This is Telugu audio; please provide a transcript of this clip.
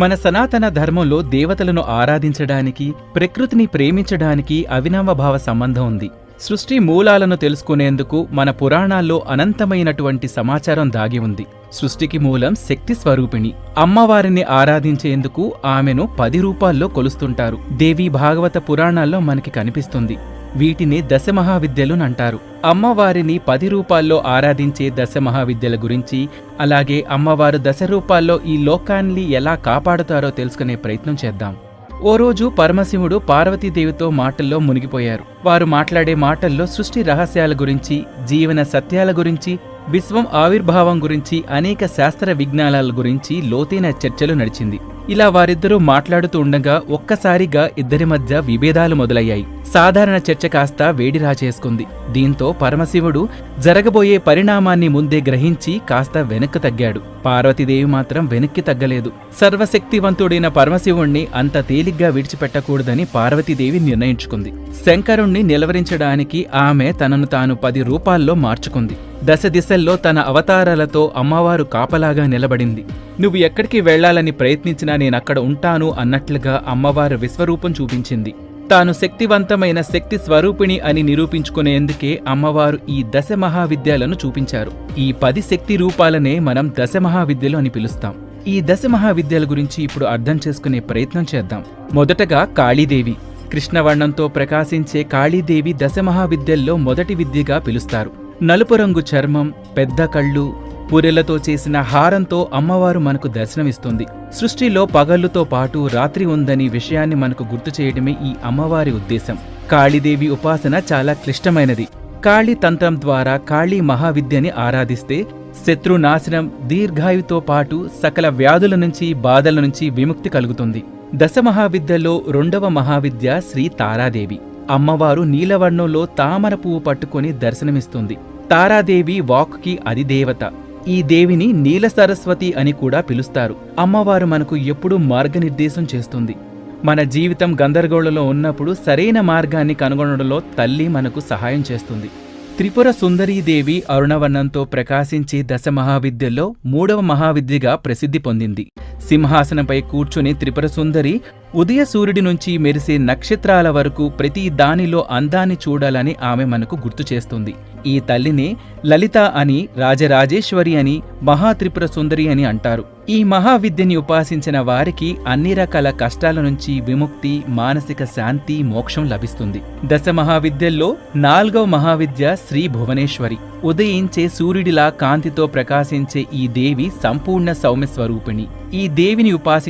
మన సనాతన ధర్మంలో దేవతలను ఆరాధించడానికి ప్రకృతిని ప్రేమించడానికి అవినవభావ సంబంధం ఉంది. సృష్టి మూలాలను తెలుసుకునేందుకు మన పురాణాల్లో అనంతమైనటువంటి సమాచారం దాగి ఉంది. సృష్టికి మూలం శక్తి స్వరూపిణి. అమ్మవారిని ఆరాధించేందుకు ఆమెను పది రూపాల్లో కొలుస్తుంటారు. దేవి భాగవత పురాణాల్లో మనకి కనిపిస్తుంది. వీటిని దశమహావిద్యలు అంటారు అమ్మవారిని పది రూపాల్లో ఆరాధించే దశమహావిద్యల గురించి అలాగే అమ్మవారు దశ రూపాల్లో ఈ లోకాన్ని ఎలా కాపాడుతారో తెలుసుకునే ప్రయత్నం చేద్దాం. ఓ రోజు పరమశివుడు పార్వతీదేవితో మాటల్లో మునిగిపోయారు. వారు మాట్లాడే మాటల్లో సృష్టి రహస్యాల గురించి జీవన సత్యాల గురించి విశ్వం ఆవిర్భావం గురించి అనేక శాస్త్ర విజ్ఞానాల గురించి లోతైన చర్చలు నడిచింది. ఇలా వారిద్దరూ మాట్లాడుతూ ఉండగా ఒక్కసారిగా ఇద్దరి మధ్య విభేదాలు మొదలయ్యాయి. సాధారణ చర్చ కాస్త వేడి రాచేసుకుంది దీంతో పరమశివుడు జరగబోయే పరిణామాన్ని ముందే గ్రహించి కాస్త వెనక్కి తగ్గాడు. పార్వతీదేవి మాత్రం వెనక్కి తగ్గలేదు. సర్వశక్తివంతుడైన పరమశివుణ్ణి అంత తేలిగ్గా విడిచిపెట్టకూడదని పార్వతీదేవి నిర్ణయించుకుంది. శంకరుణ్ణి నిలవరించడానికి ఆమె తనను తాను పది రూపాల్లో మార్చుకుంది. దశ దిశల్లో తన అవతారాలతో అమ్మవారు కాపలాగా నిలబడింది. నువ్వు ఎక్కడికి వెళ్ళాలని ప్రయత్నించినా నేనక్కడ ఉంటాను అన్నట్లుగా అమ్మవారు విశ్వరూపం చూపించింది. తాను శక్తివంతమైన శక్తి స్వరూపిణి అని నిరూపించుకునేందుకే అమ్మవారు ఈ దశ మహావిద్యలను చూపించారు. ఈ పది శక్తి రూపాలనే మనం దశ మహావిద్యలు అని పిలుస్తాం. ఈ దశ మహావిద్యల గురించి ఇప్పుడు అర్థం చేసుకునే ప్రయత్నం చేద్దాం. మొదటగా కాళీదేవి. కృష్ణవర్ణంతో ప్రకాశించే కాళీదేవి దశ మహావిద్యల్లో మొదటి విద్యగా పిలుస్తారు. నలుపు రంగు చర్మం పెద్ద కళ్ళు పూరెలతో చేసిన హారంతో అమ్మవారు మనకు దర్శనమిస్తుంది. సృష్టిలో పగళ్ళుతో పాటు రాత్రి ఉందని విషయాన్ని మనకు గుర్తు చేయడమే ఈ అమ్మవారి ఉద్దేశం. కాళీదేవి ఉపాసన చాలా క్లిష్టమైనది. కాళీ తంత్రం ద్వారా కాళీ మహావిద్యని ఆరాధిస్తే శత్రు నాశనం దీర్ఘాయుతో పాటు సకల వ్యాధుల నుంచి బాధల నుంచి విముక్తి కలుగుతుంది. దశ మహావిద్యలో రెండవ మహావిద్య శ్రీ తారాదేవి. అమ్మవారు నీలవర్ణంలో తామర పువ్వు పట్టుకొని దర్శనమిస్తుంది. తారాదేవి వాక్కి అధిదేవత. ఈ దేవిని నీల సరస్వతి అని కూడా పిలుస్తారు. అమ్మవారు మనకు ఎప్పుడూ మార్గనిర్దేశం చేస్తుంది. మన జీవితం గందరగోళంలో ఉన్నప్పుడు సరైన మార్గాన్ని కనుగొనడంలో తల్లి మనకు సహాయం చేస్తుంది. త్రిపుర సుందరీదేవి అరుణవర్ణంతో ప్రకాశించే దశ మహావిద్యల్లో మూడవ మహావిద్యగా ప్రసిద్ధి పొందింది. సింహాసనంపై కూర్చుని త్రిపుర సుందరి ఉదయ సూర్యుడి నుంచి మెరిసే నక్షత్రాల వరకు ప్రతి దానిలో అందాన్ని చూడాలని ఆమె మనకు గుర్తు చేస్తుంది. ఈ తల్లినే లలిత అని రాజరాజేశ్వరి అని మహాత్రిపుర సుందరి అని అంటారు. ఈ మహావిద్యని ఉపాసించిన వారికి అన్ని రకాల కష్టాల నుంచి విముక్తి మానసిక శాంతి మోక్షం లభిస్తుంది. దశ మహావిద్యల్లో నాలుగవ మహావిద్య శ్రీ భువనేశ్వరి. ఉదయించే సూర్యుడిలా కాంతితో ప్రకాశించే ఈ దేవి సంపూర్ణ సౌమ్య స్వరూపిణి. ఈ దేవిని ఉపాసి